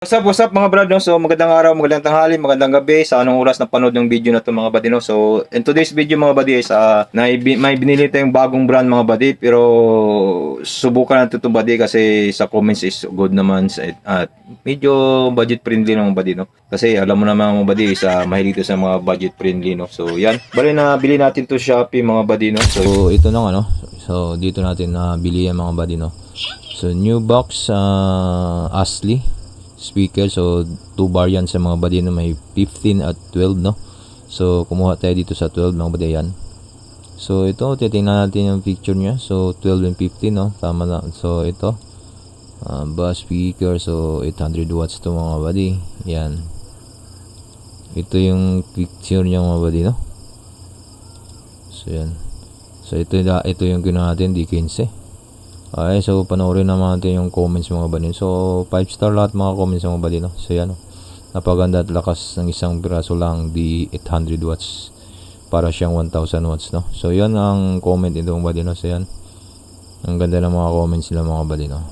What's up, what's up mga brad? So magandang araw, magandang tanghali, magandang gabi sa anong oras na panood ng video na to mga buddy, no? So in today's video mga buddy is uh, may, may binili tayong bagong brand mga buddy pero subukan natin ito buddy kasi sa comments is good naman at medyo budget friendly ng mga buddy, no? Kasi alam mo naman mga buddy is uh, mahilig ito sa mga budget friendly, no? So yan, bali na bili natin to Shopee mga buddy, no? So ito na ano, so dito natin na bili yan mga buddy, no? So new box uh, Ashley speaker. So, two variant sa mga body no, may 15 at 12, no? So, kumuha tayo dito sa 12, mga body yan. So, ito, titingnan natin yung picture niya. So, 12 and 15, no? Tama na. So, ito. Uh, bass speaker. So, 800 watts to mga body. Yan. Ito yung picture niya mga body, no? So, yan. So, ito, ito yung ginawa natin, D15. Okay, so panoorin naman natin yung comments mga badin. So, 5 star lahat mga comments mga badin. No? So, yan. No? Napaganda at lakas ng isang piraso lang di 800 watts para siyang 1000 watts. No? So, yan ang comment nito mga badin. No? So, yan. Ang ganda ng mga comments nila mga badin. No?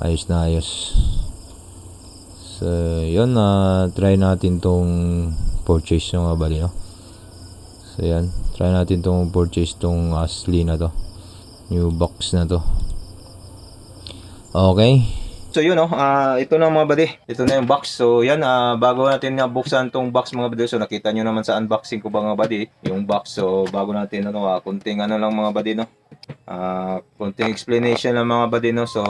Ayos na ayos. So, yun na try natin tong purchase mga badin. No? So, yan. Try natin tong purchase tong Ashley na to new box na to okay So yun oh, ah, ito na mga buddy. Ito na yung box. So yan, ah, bago natin nga buksan tong box mga buddy. So nakita nyo naman sa unboxing ko ba mga buddy, yung box. So bago natin ano, ah, kunting ano lang mga buddy no. Ah, kunting explanation lang mga buddy no. So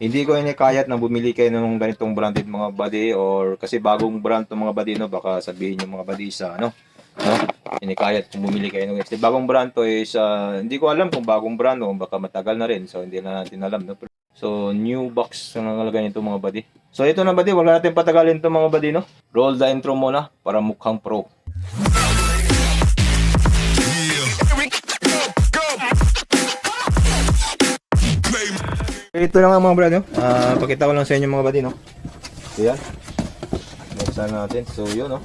hindi ko inikayat na bumili kayo ng ganitong branded mga buddy or kasi bagong brand tong mga buddy no, baka sabihin yung mga buddy sa ano, no? Inikayat kung bumili kayo ng kasi bagong brand to is ah, hindi ko alam kung bagong brand o baka matagal na rin. So hindi na natin alam no. So, new box ang nakalagay nito mga buddy. So, ito na buddy. Wala natin patagalin ito mga buddy, no? Roll the intro muna para mukhang pro. Ito na nga mga buddy, no? Ah, pakita ko lang sa inyo mga buddy, no? So, yan. Buksan natin. So, yun, no?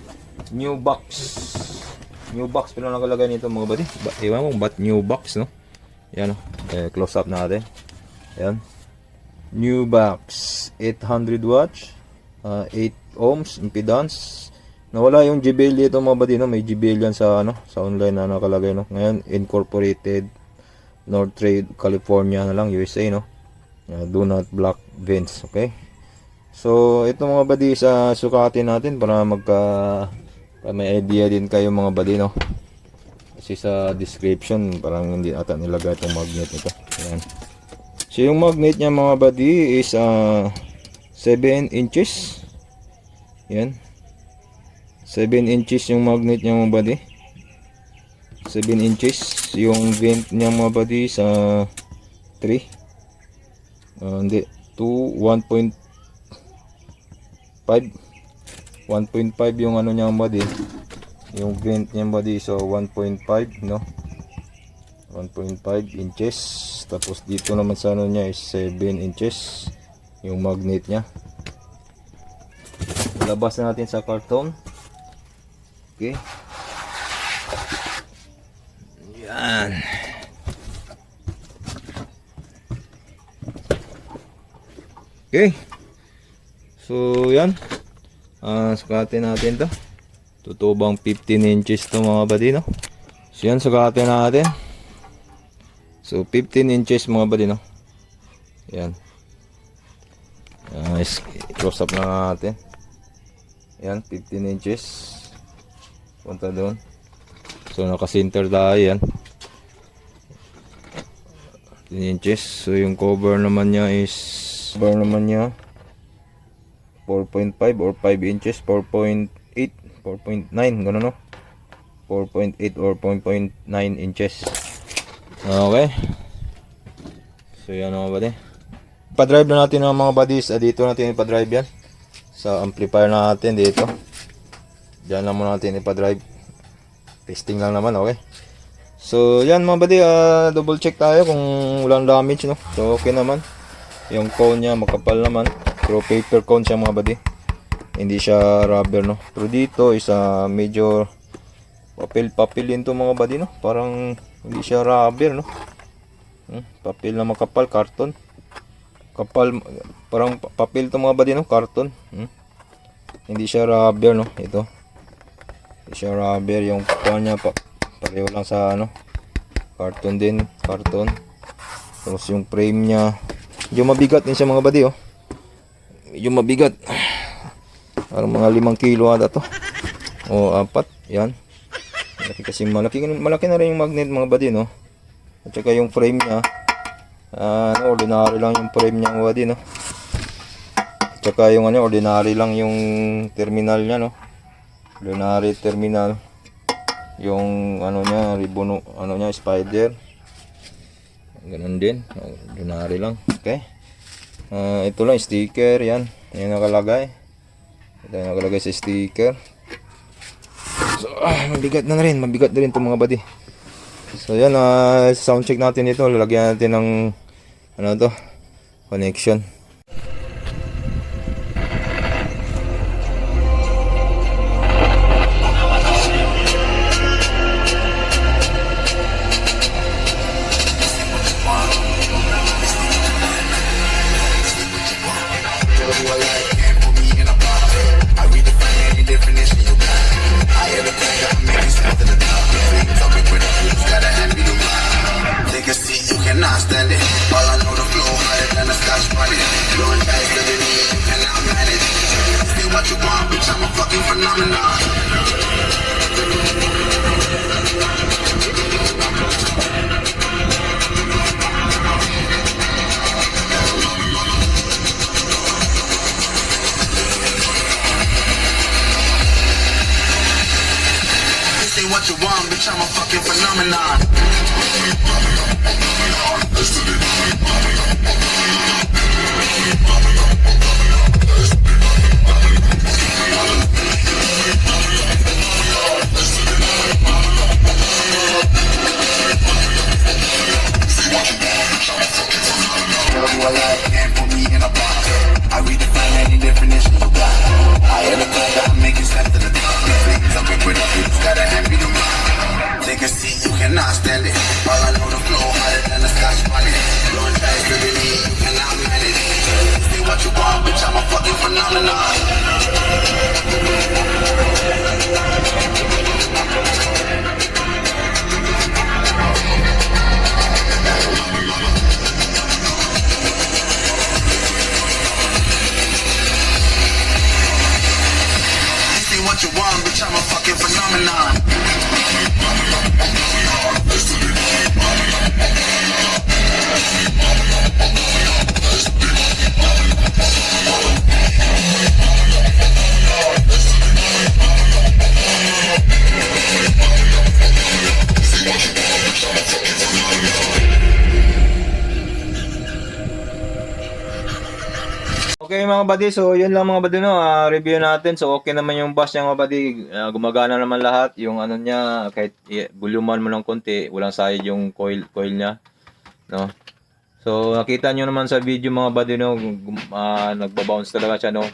New box. New box. Pero nakalagay nito mga buddy. Ba mo, ba't new box, no? Yan, no? Eh, close up natin. Yan new box 800 watts uh, 8 ohms impedance nawala yung JBL dito mga buddy no may JBL yan sa ano sa online na nakalagay no ngayon incorporated North Trade California na lang USA no uh, do not block vents okay so ito mga buddy sa sukatin natin para magka para may idea din kayo mga buddy no kasi sa description parang hindi ata nilagay itong magnet nito ayan So yung magnet niya mga buddy is uh, 7 inches. Yan. 7 inches yung magnet niya mga buddy. 7 inches. Yung vent niya mga buddy sa 3. Uh, hindi. 2, 1.5. 1.5 yung ano niya mga buddy. Yung vent niya mga buddy. So 1.5 no. 1.5 inches tapos dito naman sa ano niya is 7 inches yung magnet niya labas na natin sa karton okay yan okay so yan uh, sukatin natin to totoo bang 15 inches to mga buddy no so yan sukatin natin So 15 inches mga buddy no. Yan. Uh, close up na natin. Yan 15 inches. Punta doon. So naka-center tayo yan. 15 inches. So yung cover naman niya is cover naman niya 4.5 or 5 inches 4.8 4.9 gano'n no 4.8 or 4.9 inches Okay. So yan mga buddy. Pa-drive na natin ng mga buddies. Ah, dito natin ipa-drive yan. Sa amplifier natin dito. Diyan lang muna natin ipa-drive. Testing lang naman, okay. So yan mga buddy, uh, double check tayo kung walang damage no. So okay naman. Yung cone niya makapal naman. Pero paper cone siya mga buddy. Hindi siya rubber no. Pero dito is uh, medyo papel-papel din to mga buddy no. Parang hindi siya rubber, no? Hmm, papel na makapal, karton. kapal parang pa- papel to mga buddy no carton hmm? hindi siya rubber no ito hindi siya rubber yung kuha niya pa pareho lang sa ano carton din carton tapos yung frame niya yung mabigat din siya mga buddy oh yung mabigat. Parang mga limang kilo ata to. O apat. Yan. Malaki kasi malaki malaki na rin yung magnet mga buddy no? At saka yung frame niya. Ah, ano, ordinary lang yung frame niya mga buddy no? At saka yung ano ordinary lang yung terminal niya no? Ordinary terminal. Yung ano niya ribbon ano niya spider. Ganun din. Ordinary lang. Okay Ah, ito lang sticker yan. Yan nakalagay. Ito yung nakalagay sa sticker. So ah, mabigat na, rin mabigat na rin itong mga body. So yan ah sound check natin ito. Lalagyan natin ng ano to connection I'm a fucking phenomenon. Mga buddy, so yun lang mga buddy no, ah, review natin. So okay naman yung bus niya mga buddy, Ah, gumagana naman lahat. Yung ano niya, kahit guluman mo ng konti, walang sayad yung coil coil niya, no. So nakita nyo naman sa video mga buddy no, ah, nagba-bounce talaga siya no.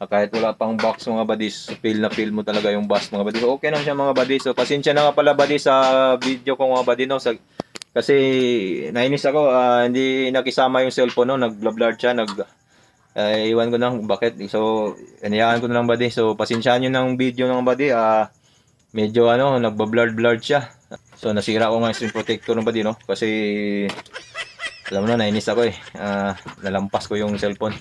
Ah, kahit wala pang box mga buddy, feel na feel mo talaga yung bus mga buddy. So okay naman siya mga buddy. So pasensya na nga pala buddy sa video ko mga buddy no, sa kasi nainis ako, ah, hindi nakisama yung cellphone no, nag-blur siya, nag ay iwan ko lang bakit. So, inayaan ko na lang buddy. So, pasensyahan nyo ng video ng buddy. Ah, medyo ano, nagba-blurred-blurred siya. So, nasira ko nga yung screen protector ng buddy, no? Kasi, alam mo na, nainis ako eh. Ah, nalampas ko yung cellphone.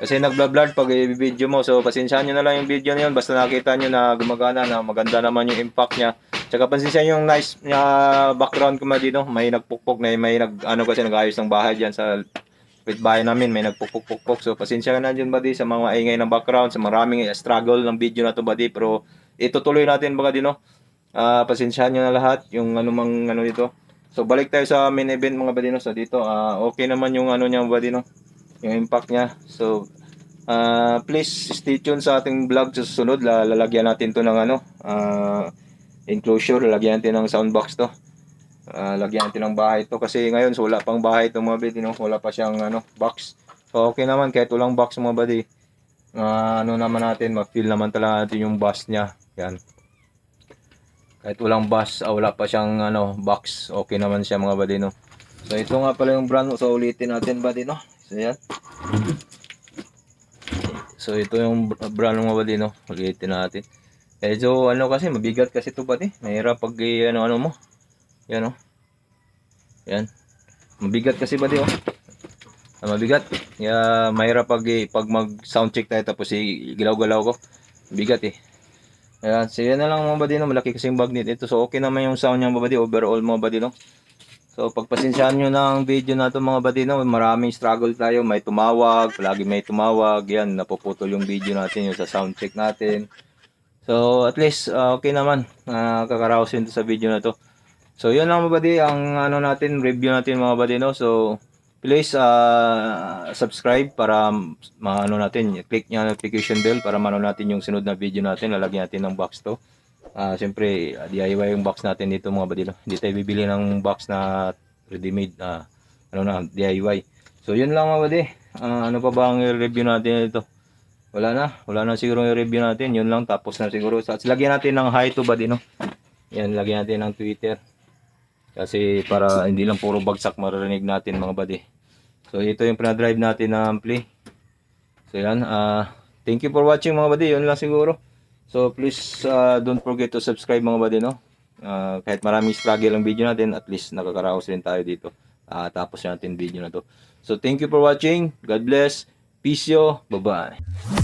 Kasi nag-blurred pag i-video mo. So, pasensyahan nyo na lang yung video na yun. Basta nakita nyo na gumagana, na maganda naman yung impact niya. Tsaka pasensyahan yung nice na background ko ma dito. May nagpukpok na may nag, ano kasi nag-ayos ng bahay dyan sa bahay namin may nagpukpok-pukpok. So pasensya ka na dyan buddy sa mga ingay ng background, sa maraming struggle ng video na to buddy. Pero itutuloy natin baka din no. Ah, pasensyahan nyo na lahat yung anumang ano dito. So balik tayo sa main event mga buddy no. So dito ah, okay naman yung ano niya buddy no. Yung impact niya. So ah, please stay tuned sa ating vlog sa susunod. La- Lalagyan natin to ng ano ah, enclosure, lalagyan natin ng soundbox to. Ah, lagyan natin ng bahay to kasi ngayon so wala pang bahay itong mga buddy no? wala pa siyang ano box so okay naman kahit walang box mga buddy Ah, ano naman natin ma-feel naman talaga natin yung bus niya yan kahit walang bus ah, wala pa siyang ano box okay naman siya mga buddy no so ito nga pala yung brand so ulitin natin buddy no So, yan. So, ito yung br- brand mga buddy, no? Ulitin natin. Medyo, ano kasi, mabigat kasi ito, buddy. Mahirap pag, eh, ano, ano mo. Yan, oh. Yan. Mabigat kasi, buddy, oh. Ah, mabigat. Kaya, mahirap pag, eh, pag mag-sound check tayo, tapos, eh, gilaw-galaw ko. Bigat, eh. Ayan, so yan na lang mga buddy, no? Malaki kasing magnet ito. So, okay naman yung sound niya, mga buddy. Overall, mga buddy, no? So, pagpasensyahan nyo na ang video na to mga buddy, no? Maraming struggle tayo. May tumawag, palagi may tumawag. Yan, napuputol yung video natin, yung sa sound check natin. So, at least, uh, okay naman. Uh, kakaraosin to sa video na to. So, yun lang mga buddy, ang ano natin, review natin mga buddy, no? So, please uh, subscribe para maano natin, click ang notification bell para maano natin yung sunod na video natin. Lalagyan natin ng box to. Ah, siyempre, DIY yung box natin dito mga badilo. Hindi tayo bibili ng box na ready-made na ano na, DIY. So, yun lang mga badi. Ah, ano pa ba ang review natin dito? Wala na. Wala na siguro yung review natin. Yun lang. Tapos na siguro. Sa, lagyan natin ng hi to badi, no? Yan, lagyan natin ng Twitter. Kasi para hindi lang puro bagsak maririnig natin mga badi. So, ito yung pinadrive natin na ampli. So, yan. ah thank you for watching mga badi. Yun lang siguro. So please uh, don't forget to subscribe mga buddy no. Uh, kahit maraming struggle ang video natin, at least nakakaraos rin tayo dito. Uh, tapos natin video na to. So thank you for watching. God bless. Peace yo. Bye-bye.